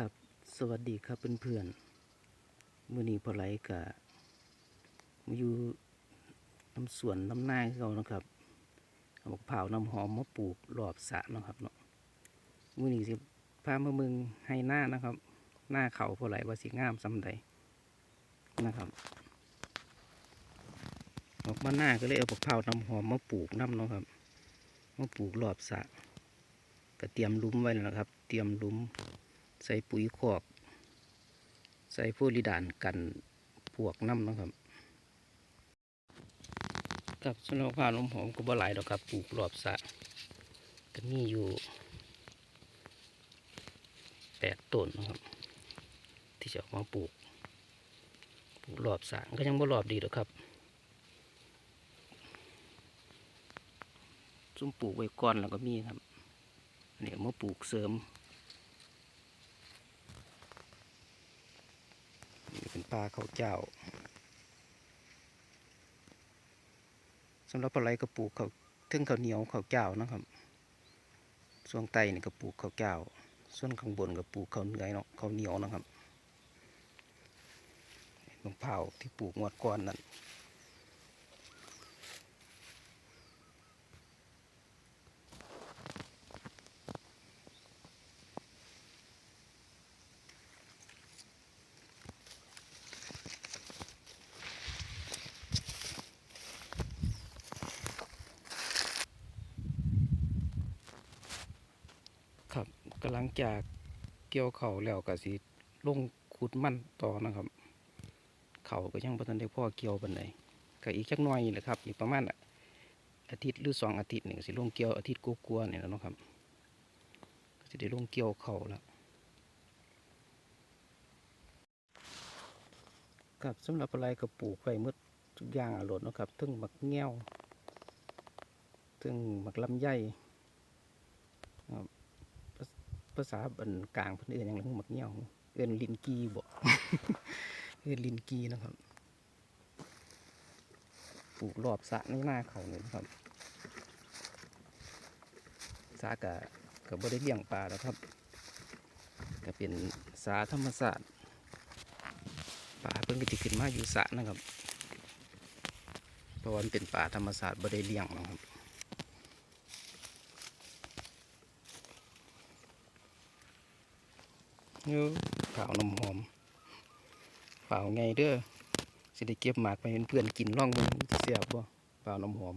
ครับ สวัสดีครับเพื่อนๆมื้อนี้พอไหลกะมาอยู่น้ำสวนน้ำนาเขานะครับเอาบักเผาวน้ำหอมมาปลูกรอบสะนะครับเนาะมื้อนี้สิพามาเมืองให้หน้านะครับ หน้าเขาพอไหลว่าสิงามสำใดนะครับออกมาหน้าก็เลยเอาบักเผาวน้ำหอมมาปลูกน้ำเนาะครับมาปลูกรอบสะก็เตรียมลุมไว้แล้วนะครับ เตรียมลุม ใส่ปุ๋ยคอก ใส่โฟลิดานกันพวกน้ำนะครับกับสำหรับข้าวน้ำหอมก็บ่หลายดอกครับปลูกรอบสะก็มีอยู่แปดต้นนะครับ ที่จะออกมาปลูกปลูกรอบสะก็ยังบ่รอบดีดอกครับซุ่มปลูกไว้ก่อนแล้วก็มีครับเนี่ยมาปลูกเสริม นี่เปลาเขาเจ้าสำหรับปลาไหลกระปลูกเขาวเทึ่งข้าเหนียวเขาเจ้านะครับ ส่วนไตนี่ก็ปลูกข้าเจ้า ส่วนข้างบนก็ปลูกข้าเหนียเนาะข้าเหนียวนะครับมะพร้าวที่ปลูกงวดก่อนนั่น ครับกำลังจากเกี่ยวเข่าแล้วก็สิลงขุดมันต่อนะครับ เข่าก็ยังบ่ทันได้พ่อเกี่ยวปานใดก็อีกจักหน่อยนี่แหละครับอีกประมาณอาทิตย์หรือสองอาทิตย์นี่ก็สิลงเกี่ยวอาทิตย์กลัวาๆนี่แล้วนะครับก็สิได้ลงเกี่ยวเข่าแล้วครับสำหรับอะไรก็ปลูกไว้หมดทุกอย่างอรดเนะครับทั้งหมักแง้วทั้งหมักลำไย ภาษาบันกลางเพิ่นเอื้อนหยังหลังหมักแง้วเอื้อนลินกีบ่เอื้อนลินกีนะครับ ปลูกรอบสะในหน้าเขาเลยนะครับสะกะกับ่ได้เลี้ยงปลาแล้วครับก็เป็นสาธรรมศาสตร์ปลาเพิ่งจะขึ้นมาอยู่สะนะครับเพราะว่ามันเป็นป่าธรรมศาสตร์บ่ได้เลี้ยงนะครับ เนื้อขาน้ำหอมเปล่าไงเด้อสิได้เก็บหมากไปเป็นเพื่อนกินร่องมึงเสียบบ่เปล่าน้ำหอม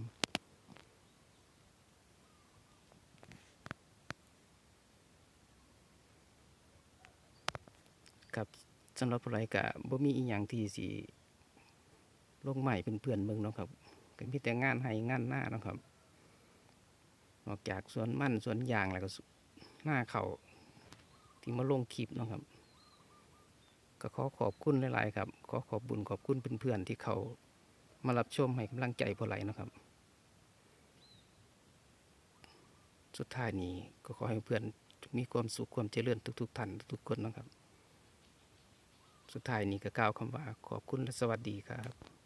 ครับสำหรับอะไรกะบ่มีอีหยังที่สิลงใหม่เป็นเพื่อนเมืองเนาะครับก็มีแต่งานให้งานหน้าเนาะครับ นอกจากสวนมันสวนยางแล้วก็หน้าเขา ที่มาลงคลิปนะครับ ก็ขอขอบคุณหลาย ๆ ครับ ขอขอบบุญขอบคุณเพื่อน ๆ ที่เขามารับชมให้กำลังใจพอไหลนะครับ สุดท้ายนี้ก็ขอให้เพื่อนมีความสุขความเจริญทุก ๆ ท่านทุกคนนะครับ สุดท้ายนี้ก็กล่าวคำว่าขอบคุณและสวัสดีครับ